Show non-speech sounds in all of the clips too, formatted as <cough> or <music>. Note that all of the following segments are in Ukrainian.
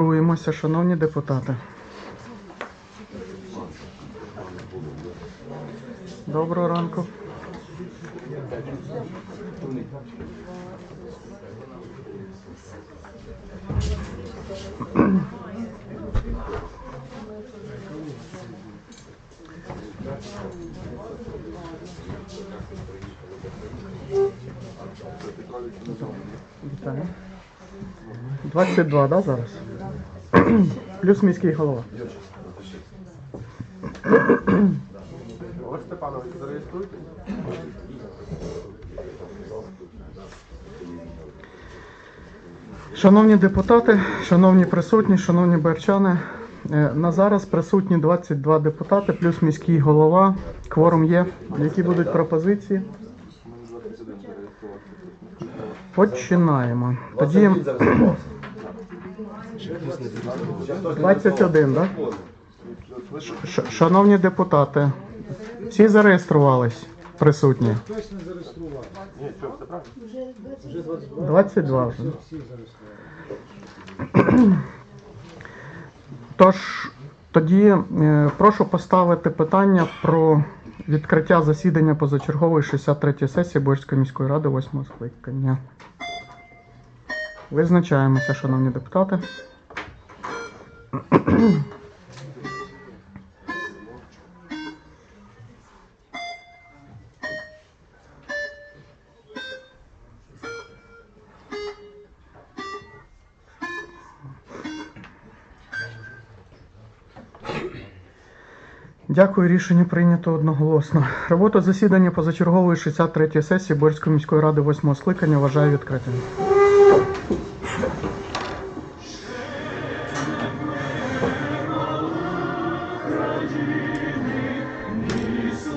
Реєструємося, шановні депутати. Доброго ранку. Вітаю. 22, да, зараз? <clears throat> Плюс міський голова. Олег Степанович, зареєструйте. Шановні депутати, шановні присутні, шановні берчани, е, на зараз присутні 22 депутати, плюс міський голова. Кворум є. Які будуть пропозиції? Мене 21 зареєструвати. Починаємо. Тоді 21, так? Шановні депутати, всі зареєструвались присутні? Ні, що, все правильно? 22 вже. Тож, тоді е, прошу поставити питання про відкриття засідання позачергової 63-ї сесії Борської міської ради 8 скликання. Визначаємося, шановні депутати. Дякую, рішення прийнято одноголосно. Робота засідання позачергової 63-ї сесії Борської міської ради 8 скликання вважаю відкритим.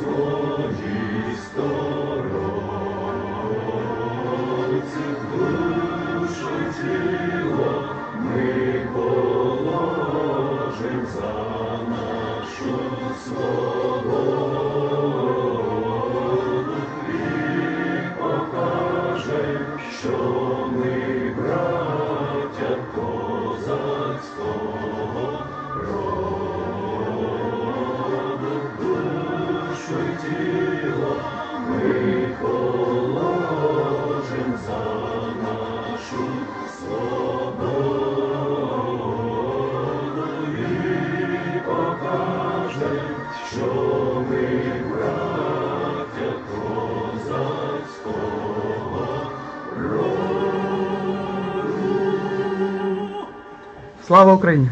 Христо Слава Україні!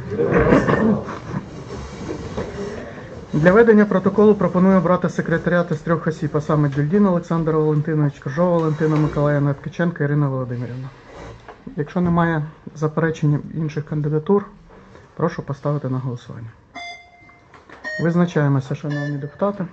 Для ведення протоколу пропоную обрати секретаріати з трьох осіб, а саме Дюльдін Олександр Валентинович, Коржова Валентина Миколаївна, Ткаченка Ірина Володимирівна. Якщо немає заперечень інших кандидатур, прошу поставити на голосування. Визначаємося, шановні депутати.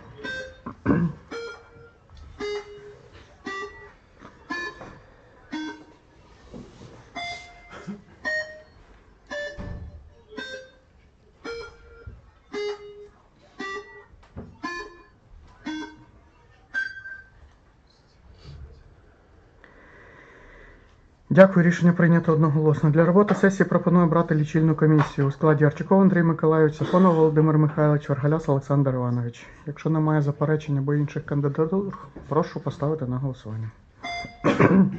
Дякую, рішення прийнято одноголосно. Для роботи сесії пропоную брати лічильну комісію у складі Арчаков Андрій Миколайович, Сафонов Володимир Михайлович, Варгаляс Олександр Іванович. Якщо немає заперечень або інших кандидатур, прошу поставити на голосування. <coughs>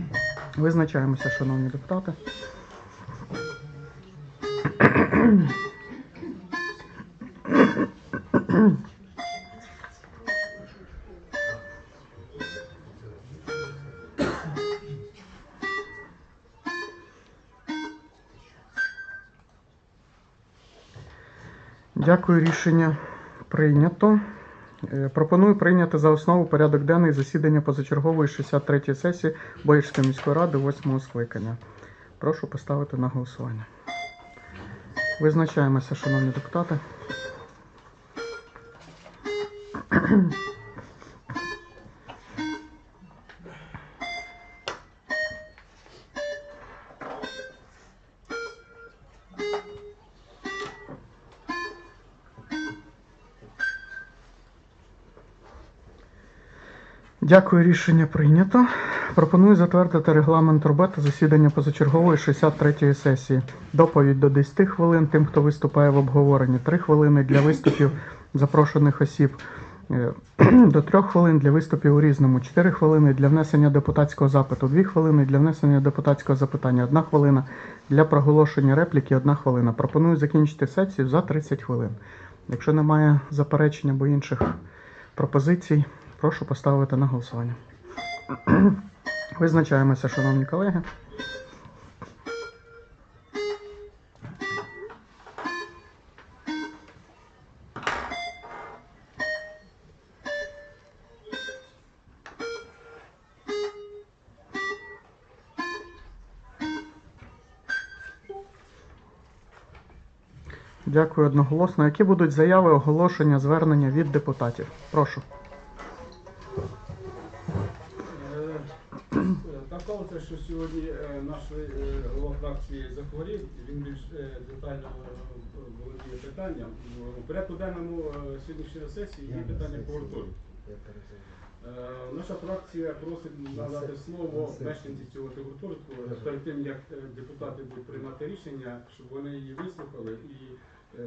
Визначаємося, шановні депутати. Дякую, рішення прийнято. Е, Пропоную прийняти за основу порядок денний засідання позачергової 63-ї сесії Боївської міської ради 8 скликання. Прошу поставити на голосування. Визначаємося, шановні депутати. Дякую, рішення прийнято. Пропоную затвердити регламент роботи засідання позачергової 63-ї сесії. Доповідь до 10 хвилин тим, хто виступає в обговоренні, 3 хвилини для виступів запрошених осіб, е, <clears throat> до 3 хвилин для виступів у різному, 4 хвилини для внесення депутатського запиту, 2 хвилини для внесення депутатського запитання, 1 хвилина для проголошення репліки, 1 хвилина. Пропоную закінчити сесію за 30 хвилин. Якщо немає заперечень або інших пропозицій, прошу поставити на голосування. <clears throat> Визначаємося, шановні колеги. Дякую одноголосно. Які будуть заяви, оголошення, звернення від депутатів? Прошу. Що сьогодні е, наш е, голова фракції захворів, і він більш е, детально володіє питанням. У порядку денному сьогоднішньої сесії є питання по. Е, Наша фракція просить надати слово мешканці цього гуртожитку перед тим, як депутати будуть приймати рішення, щоб вони її вислухали і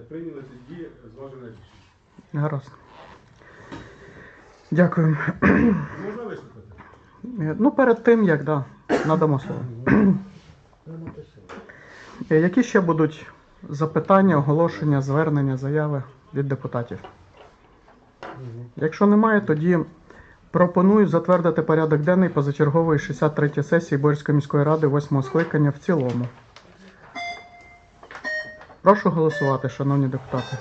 прийняли тоді зважене рішення. Гаразд. Дякую. Можна вислухати? Е, Ну, перед тим, як да, надамо слово. Е, Які ще будуть запитання, оголошення, звернення, заяви від депутатів? Якщо немає, тоді пропоную затвердити порядок денний позачергової 63 сесії Борської міської ради 8 скликання в цілому. Прошу голосувати, шановні депутати.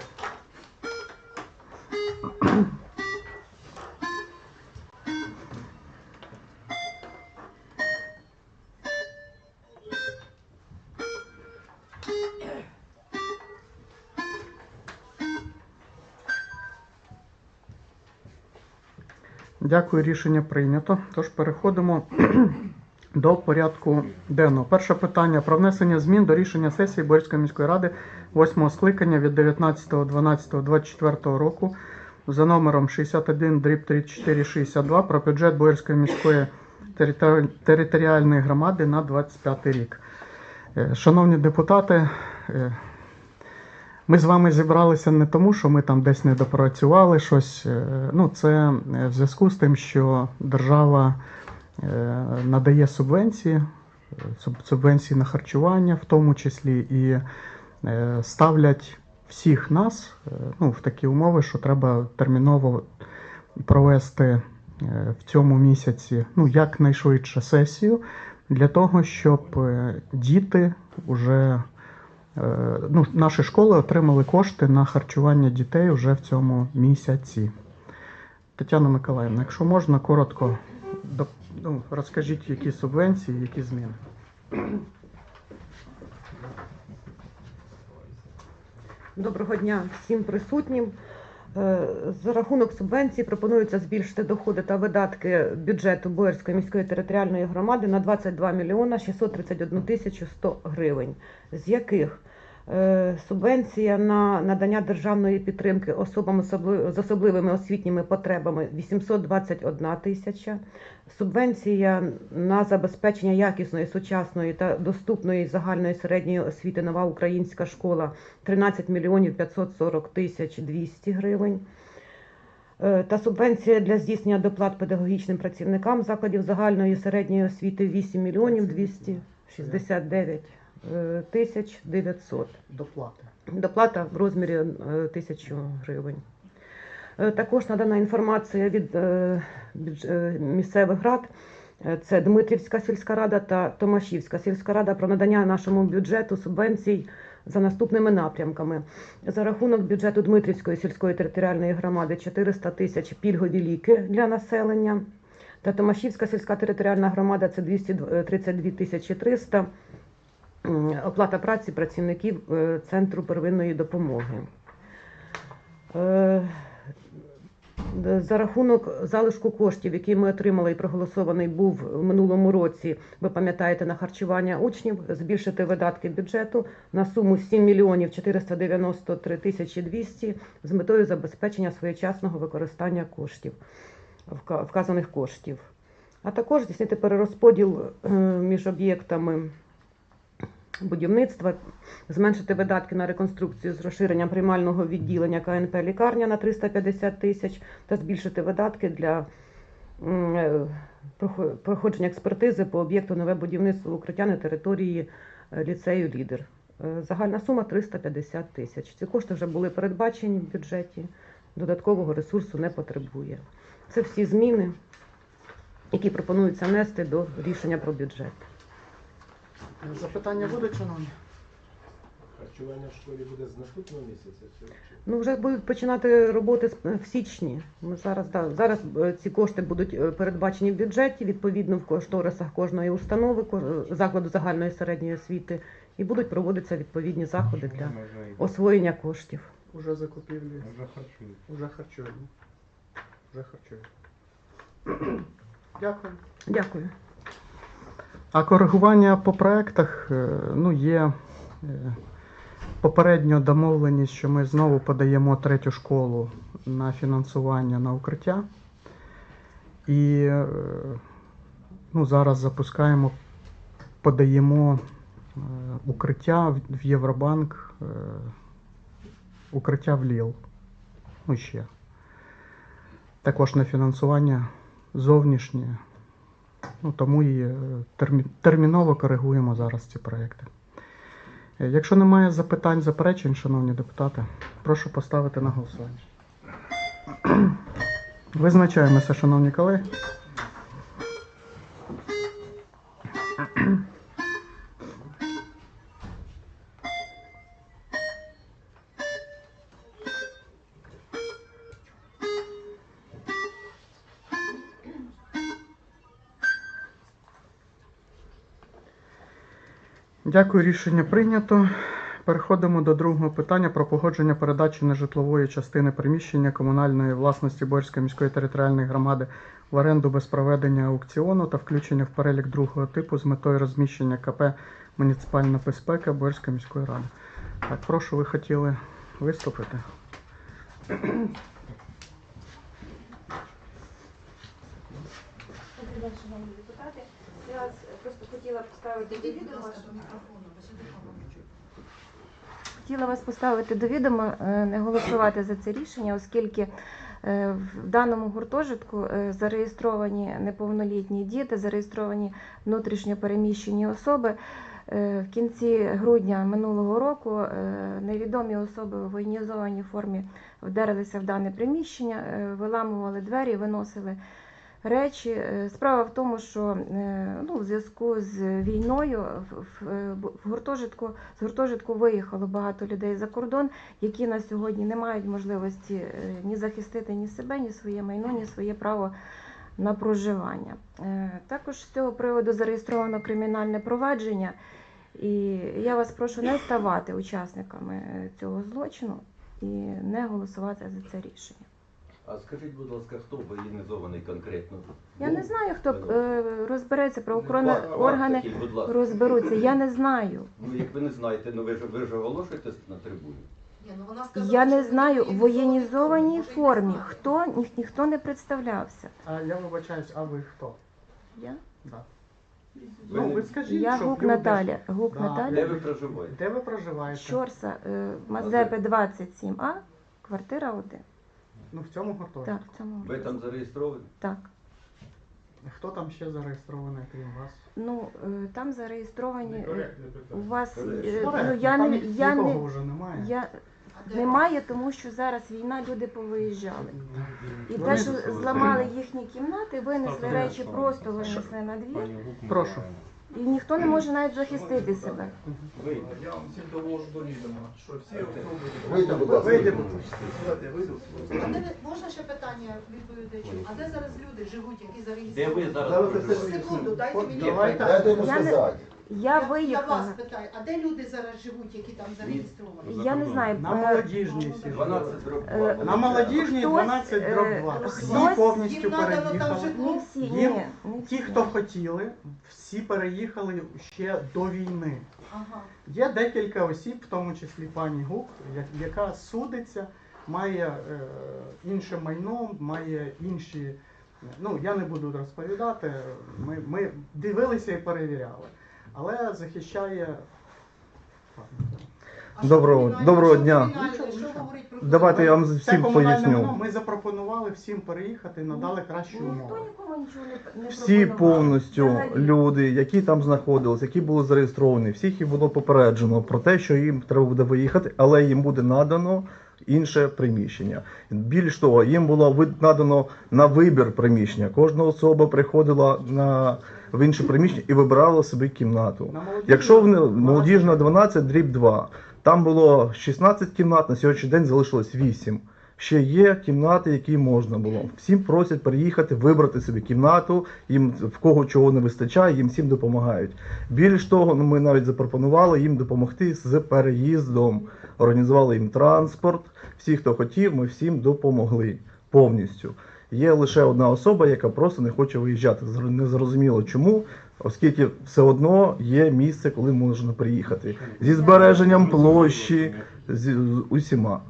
Дякую, рішення прийнято. Тож переходимо <clears throat> до порядку денного. Перше питання про внесення змін до рішення сесії Борської міської ради 8 скликання від 19.12.24 року за номером 61 дріб 3462 про бюджет Боярської міської територіальної громади на 25 рік. Е, Шановні депутати, е, ми з вами зібралися не тому, що ми там десь не допрацювали щось. е, Ну, це е, в зв'язку з тим, що держава е, надає субвенції, субвенції на харчування, в тому числі, і ставлять всіх нас ну, в такі умови, що треба терміново провести в цьому місяці ну, якнайшвидше сесію для того, щоб діти вже ну, наші школи отримали кошти на харчування дітей вже в цьому місяці. Тетяна Миколаївна, якщо можна, коротко ну, розкажіть, які субвенції, які зміни. Доброго дня всім присутнім. Е, За рахунок субвенції пропонується збільшити доходи та видатки бюджету Боярської міської територіальної громади на 22 мільйона 631 тисячу 100 гривень, з яких е, субвенція на надання державної підтримки особам з особливими освітніми потребами 821 тисяча, субвенція на забезпечення якісної, сучасної та доступної загальної середньої освіти нова українська школа 13 мільйонів 540 тисяч 200 гривень. Е, Та субвенція для здійснення доплат педагогічним працівникам закладів загальної середньої освіти 8 мільйонів 269 е, тисяч 900. Доплати. Доплата в розмірі е, тисячу гривень. Е, Також надана інформація від е, е, місцевих рад. Е, Це Дмитрівська сільська рада та Томашівська сільська рада про надання нашому бюджету субвенцій за наступними напрямками. За рахунок бюджету Дмитрівської сільської територіальної громади 400 тисяч пільгові ліки для населення. Та Томашівська сільська територіальна громада це 232 тисячі 300 м, оплата праці працівників е, Центру первинної допомоги. Е, За рахунок залишку коштів, які ми отримали і проголосований був в минулому році, ви пам'ятаєте, на харчування учнів, збільшити видатки бюджету на суму 7 мільйонів 493 тисячі 200 з метою забезпечення своєчасного використання коштів, вказаних коштів. А також здійснити перерозподіл е, між об'єктами будівництва, зменшити видатки на реконструкцію з розширенням приймального відділення КНП лікарня на 350 тисяч та збільшити видатки для е, прохо- проходження експертизи по об'єкту нове будівництво укриття на території е, ліцею Лідер. Е, Загальна сума 350 тисяч. Ці кошти вже були передбачені в бюджеті, додаткового ресурсу не потребує. Це всі зміни, які пропонуються внести до рішення про бюджет. Запитання будуть, шановні? Харчування в школі буде з наступного місяця? Ну, вже будуть починати роботи в січні. Ми зараз, да, зараз е, ці кошти будуть е, передбачені в бюджеті, відповідно в кошторисах кожної установи, закладу загальної середньої освіти, і будуть проводитися відповідні заходи для освоєння коштів. Уже закупівлі. Вже харчують. Уже харчуємо. Уже харчуємо. Дякую. Дякую. А коригування по проектах е, ну, є е, попередньо домовленість, що ми знову подаємо третю школу на фінансування на укриття. І е, ну, зараз запускаємо, подаємо укриття в- Євробанк, укриття в ЛІЛ. Ну ще. Також на фінансування зовнішнє. Ну, тому і е, терміново коригуємо зараз ці проекти. Е, Якщо немає запитань, заперечень, шановні депутати, прошу поставити на голосування. <clears throat> Визначаємося, шановні колеги. Дякую, рішення прийнято. Переходимо до другого питання про погодження передачі нежитлової частини приміщення комунальної власності Борської міської територіальної громади в оренду без проведення аукціону та включення в перелік другого типу з метою розміщення КП Муніципальна безпека Борської міської ради. Так, прошу, ви хотіли виступити? Добрий день, шановні депутати. Я вас просто хотіла поставити до відома. Хотіла вас поставити до відома, е, не голосувати за це рішення, оскільки е, в даному гуртожитку е, зареєстровані неповнолітні діти, зареєстровані внутрішньо переміщені особи. В кінці грудня минулого року невідомі особи в воєнізованій формі вдарилися в дане приміщення, виламували двері, виносили речі. Е, Справа в тому, що е, ну, в зв'язку з війною в, гуртожитку, з гуртожитку виїхало багато людей за кордон, які на сьогодні не мають можливості е, ні захистити ні себе, ні своє майно, ні своє право на проживання. Також з цього приводу зареєстровано кримінальне провадження, і я вас прошу не ставати учасниками цього злочину і не голосувати за це рішення. А скажіть, будь ласка, хто воєнізований конкретно? Я не знаю, хто е, розбереться, правоохоронні органи такий, будь ласка. розберуться. Я не знаю. Ну, як ви не знаєте, ну ви ж ви ж оголошуєте на трибуні. Ні, ну вона сказала, Я не знаю в воєнізованій Може, і не формі. знаю. Хто Ні- ніхто не представлявся. А я вибачаюсь, а ви хто? Я, Да. Ви Ну, не- ви скажіть, я щоб Гук люди- Наталя. Гук Да. Де ви проживаєте? Де ви проживаєте? Щорса, е, Мазепи 27А, квартира 1. Ну, в цьому гуртожитку. Так, в цьому. Ви там зареєстровані? Так. Хто там ще зареєстрований, крім вас? Ну, е, там зареєстровані. е, Некоректне У питання. вас е, ну, я там не я нікого не вже немає. я немає, тому що зараз війна, люди повиїжджали. І те, що зламали їхні кімнати, винесли речі, просто винесли на двір. Прошу. І ніхто не може навіть захистити себе. Я вам всім довожу до відома, що всі особи... Будь ласка. Вийде, будь ласка. Давайте я вийду. А де ви- можна ще питання відповідачу? А де зараз люди живуть, які Де зареєстровані? ви зараз? Секунду, дайте мені Дайте йому Я не- сказати. Я Я вас виїхала. питаю, а де люди зараз живуть, які там зареєстровані? Я не знаю. На е, молодіжній всі. 12 дроб Е, 2. На молодіжній Хтось, 12 е, дроб 2. Всі хтось- повністю Їм там переїхали. житло? Не всі, Їм- ні. Ті, хто хотіли, всі переїхали ще до війни. Ага. Є декілька осіб, в тому числі пані Гук, я- яка судиться, має е, інше майно, має інші. Ну, я не буду розповідати. Ми, ми дивилися і перевіряли. Але захищає. А що Доброго- кримінальне? доброго Що дня. кримінальне? Що говорить про Давайте я вам всім комунальне поясню. Ми запропонували всім переїхати, надали кращі Ніхто умови. нікому нічого не, не Всі пропонував. повністю Взагалі. люди, які там знаходились, які були зареєстровані, всіх їх було попереджено про те, що їм треба буде виїхати, але їм буде надано інше приміщення. Більш того, їм було вид- надано на вибір приміщення. Кожна особа приходила на в інше приміщення і вибирала собі кімнату. Якщо вони 12 молодіжна 12, дріб 2, там було 16 кімнат, на сьогоднішній день залишилось 8. Ще є кімнати, які можна було. Всім просять приїхати, вибрати собі кімнату, їм в кого чого не вистачає, їм всім допомагають. Більш того, ну, ми навіть запропонували їм допомогти з переїздом, організували їм транспорт. Всі, хто хотів, ми всім допомогли повністю. Є лише одна особа, яка просто не хоче виїжджати. Зр- Не зрозуміло чому, оскільки все одно є місце, коли можна приїхати. Зі збереженням площі, з, усіма.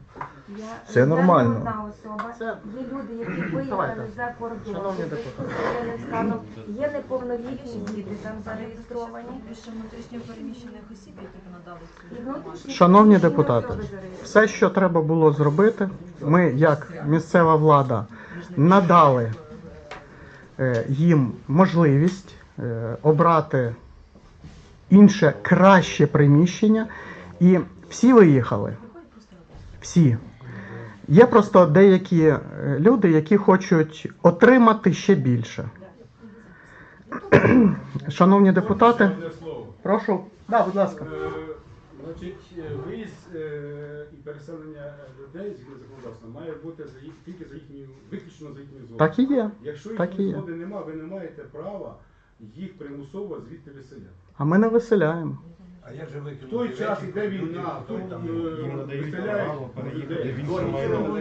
Я- Це нормально. одна особа. Є люди, які <clears throat> виїхали за кордон. Шановні депутати. з станом. Є неповнолітні діти там зареєстровані. Більше внутрішньо переміщених осіб, які надали Шановні депутати. Все, що треба було зробити, ми, як місцева влада, надали е, їм можливість е, обрати інше краще приміщення, і всі виїхали. Всі. Є просто деякі е, люди, які хочуть отримати ще більше. Шановні депутати, прошу. Да, будь ласка. Значить, е, виїзд е, і переселення людей згідно законодавства має бути за їх тільки за їхньою, виключно за їхньою згодою. Так і є. Якщо так і їхньої є. згоди немає, ви не маєте права їх примусово звідти виселяти. А ми не виселяємо. А як же ви В той час іде війна, тут е, виселяють людей.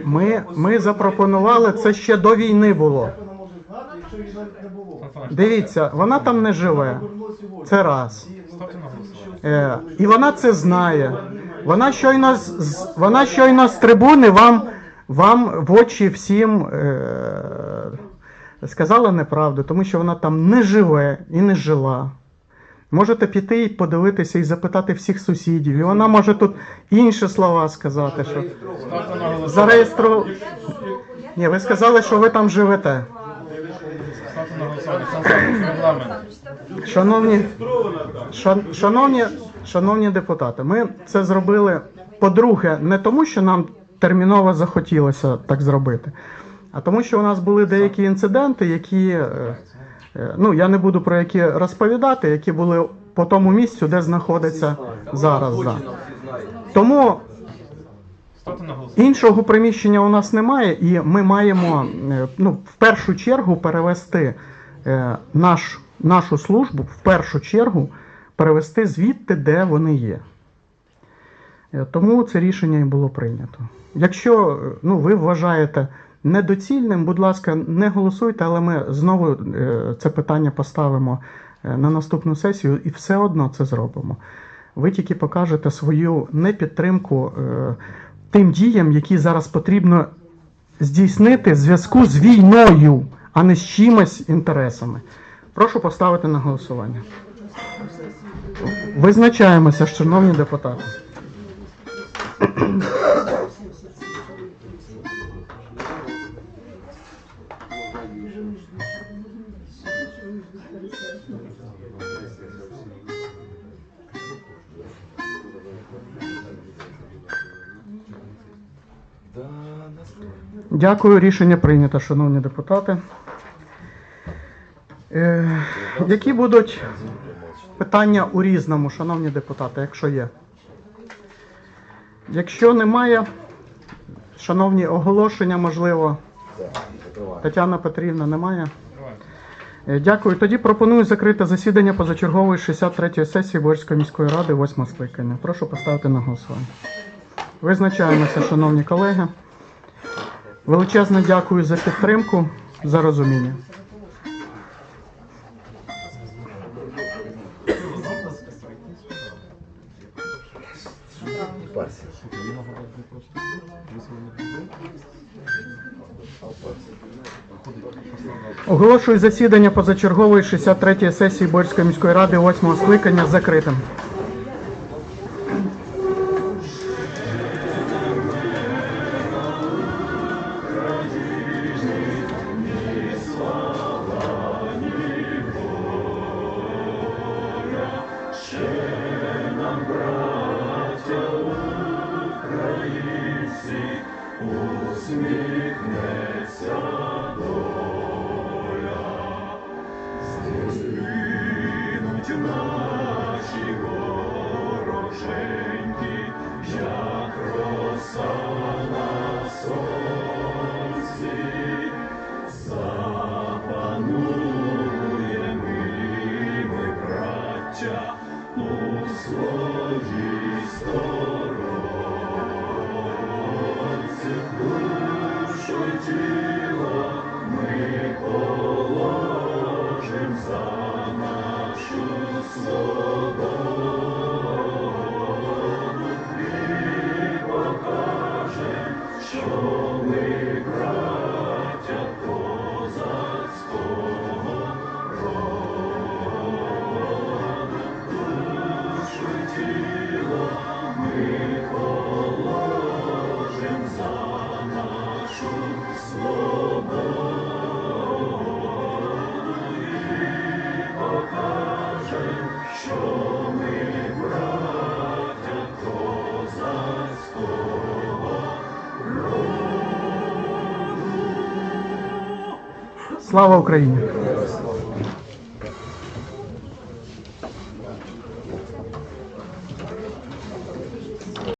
Ми, ми запропонували це ще до війни було. Як вона може знати, якщо її навіть не було? Дивіться, вона там не живе. Це раз. Е, і вона це знає. Вона щойно з, з- вона щойно з трибуни вам, вам в очі всім е, сказала неправду, тому що вона там не живе і не жила. Можете піти і подивитися і запитати всіх сусідів. І вона може тут інші слова сказати, що зареєстру... Ні, ви сказали, що ви там живете. Шановні, шан- шановні, шановні депутати, ми це зробили, по-друге, не тому, що нам терміново захотілося так зробити, а тому, що у нас були деякі інциденти, які, е, е, ну я не буду про які розповідати, які були по тому місцю, де знаходиться зараз. Да. Тому іншого приміщення у нас немає, і ми маємо е, ну, в першу чергу перевести е, наш, нашу службу, в першу чергу перевести звідти, де вони є. Е, Тому це рішення і було прийнято. Якщо ну, ви вважаєте недоцільним, будь ласка, не голосуйте, але ми знову це питання поставимо на наступну сесію і все одно це зробимо. Ви тільки покажете свою непідтримку тим діям, які зараз потрібно здійснити в зв'язку з війною, а не з чимось інтересами. Прошу поставити на голосування. Визначаємося, шановні депутати. Дякую, рішення прийнято, шановні депутати. Е, які будуть питання у різному, шановні депутати, якщо є. Якщо немає, шановні, оголошення, можливо, Тетяна Петрівна немає. Е, Дякую. Тоді пропоную закрити засідання позачергової 63-ї сесії Борської міської ради 8 скликання. Прошу поставити на голосування. Визначаємося, шановні колеги. Величезне дякую за підтримку, за розуміння. Оголошую засідання позачергової 63-ї сесії Борської міської ради 8 скликання закритим. Слава Україні!